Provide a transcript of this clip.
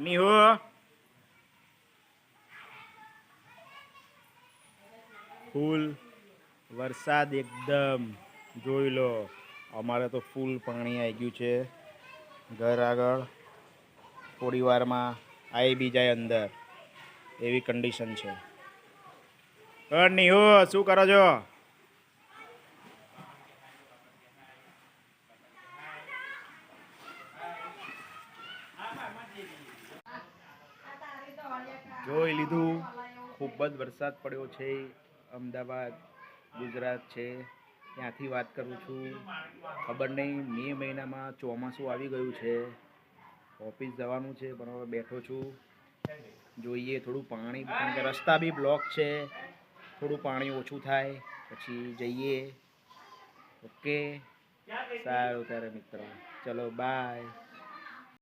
મિહુ ફૂલ વરસાદ એકદમ. જોઈ લો, અમારે તો ફૂલ પાણી આવી ગયું છે. ઘર આગળ, થોડી વારમાં આવી બી જાય અંદર. એવી કન્ડિશન છે. નિહુ, શું કરો છો? જોઈ લીધું. ખૂબ જ વરસાદ પડ્યો છે. અમદાવાદ, ગુજરાત છે. ત્યાંથી વાત કરું છું. ખબર નહીં, મે મહિનામાં ચોમાસું આવી ગયું છે. ઓફિસ જવાનું છે, પણ હવે બેઠો છું. જોઈએ, થોડું પાણી, કારણ કે રસ્તા બી બ્લોક છે. થોડું પાણી ઓછું થાય, પછી જઈએ. ઓકે. સારું ત્યારે મિત્રો. ચલો, બાય.